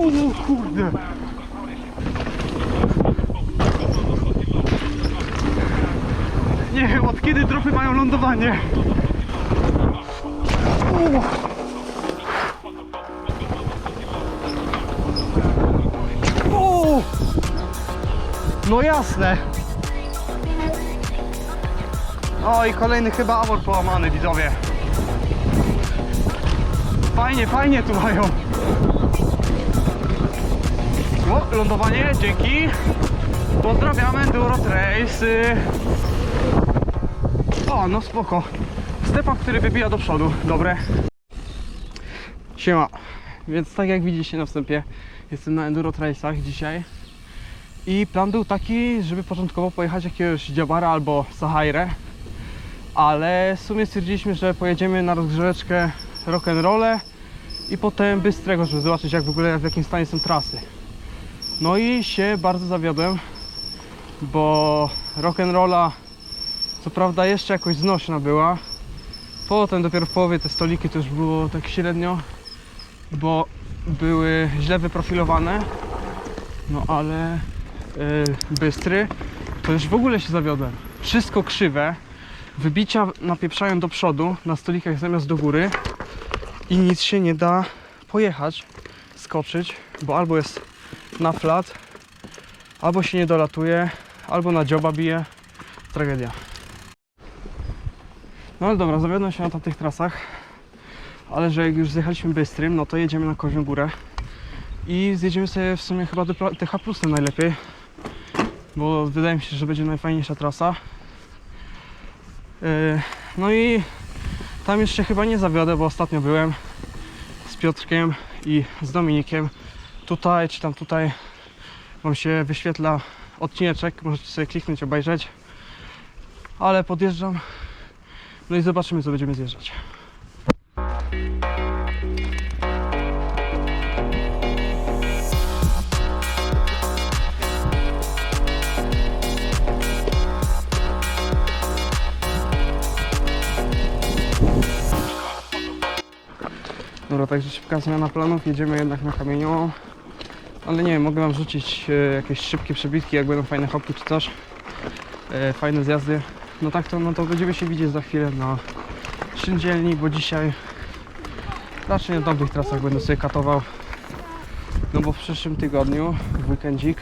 O kurde. Nie wiem od kiedy dropy mają lądowanie. O. O. No jasne. O i kolejny chyba amor połamany widzowie. Fajnie, fajnie tu mają. O, lądowanie, dzięki. Pozdrawiamy Enduro Trace. O, no spoko. Stepan, który wybija do przodu. Dobre. Siema. Więc tak jak widzicie na wstępie, jestem na Enduro Trace'ach dzisiaj. I plan był taki, żeby początkowo pojechać jakiegoś Dziabara albo Sahajrę. Ale w sumie stwierdziliśmy, że pojedziemy na rozgrzeweczkę rock'n'rolle i potem Bystrego, żeby zobaczyć jak w ogóle w jakim stanie są trasy. No i się bardzo zawiodłem, bo rock'n'rolla co prawda jeszcze jakoś znośna była. Potem dopiero w połowie te stoliki to już było tak średnio, bo były źle wyprofilowane. No ale yy, bystry to już w ogóle się zawiodłem. Wszystko krzywe, wybicia napieprzają do przodu na stolikach zamiast do góry i nic się nie da pojechać, skoczyć, bo albo jest na flat, albo się nie dolatuje, albo na dzioba bije. Tragedia. No ale dobra, zawiodłem się na tamtych trasach, ale że jak już zjechaliśmy Bystrym, no to jedziemy na Kozią Górę i zjedziemy sobie w sumie chyba Dypla- TH najlepiej, bo wydaje mi się, że będzie najfajniejsza trasa. Yy, No i tam się chyba nie zawiodę, bo ostatnio byłem z Piotrkiem i z Dominikiem. Tutaj czy tam tutaj Wam się wyświetla odcineczek, możecie sobie kliknąć, obejrzeć. Ale podjeżdżam, no i zobaczymy co będziemy zjeżdżać. Dobra, także szybka zmiana planów, jedziemy jednak na kamieniu. Ale nie wiem, mogę wam rzucić e, jakieś szybkie przebitki, jak będą fajne hopki czy coś. E, fajne zjazdy. No tak to, no to będziemy się widzieć za chwilę na szyndzielni, bo dzisiaj raczej na tamtych trasach będę sobie katował. No bo w przyszłym tygodniu, w weekendzik,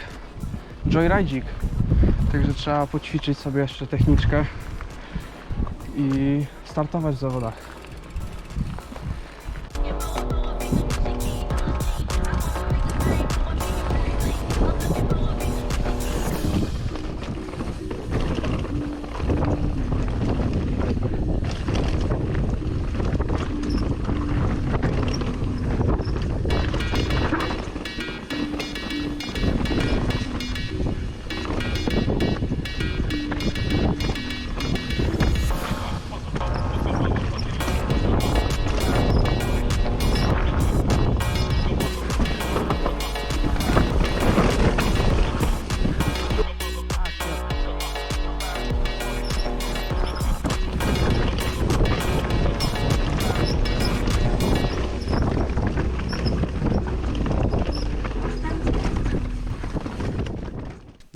joyridzik. Także trzeba poćwiczyć sobie jeszcze techniczkę i startować w zawodach.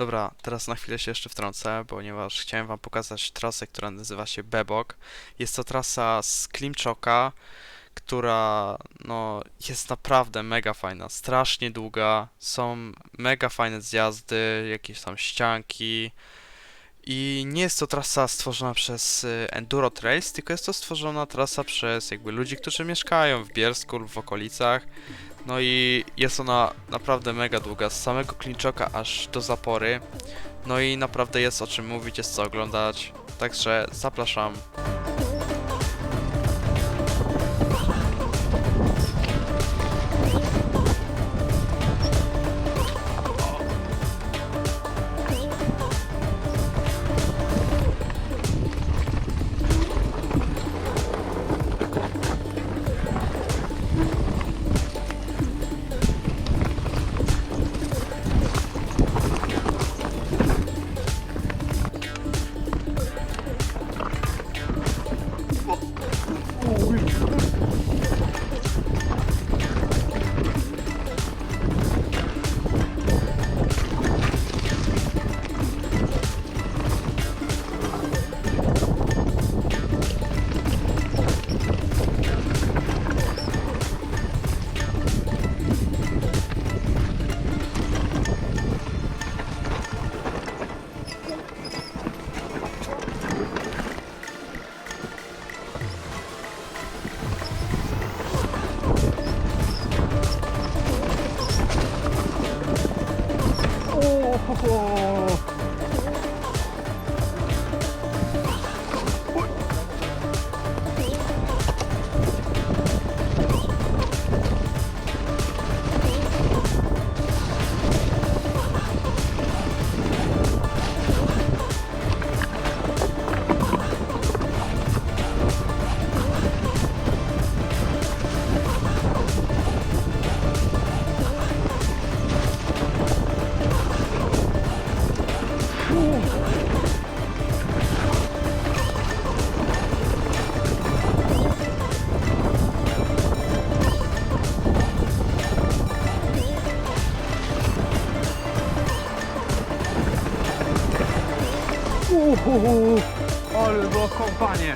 Dobra, teraz na chwilę się jeszcze wtrącę, ponieważ chciałem wam pokazać trasę, która nazywa się Bebok. Jest to trasa z Klimczoka, która no, jest naprawdę mega fajna, strasznie długa, są mega fajne zjazdy, jakieś tam ścianki i nie jest to trasa stworzona przez y, Enduro Trails, tylko jest to stworzona trasa przez jakby ludzi, którzy mieszkają w Bielsku lub w okolicach. No i jest ona naprawdę mega długa, z samego Klinczoka aż do Zapory. No i naprawdę jest o czym mówić, jest co oglądać. Także zapraszam. 어, 호호호. Uhuhu, ale było kąpanie.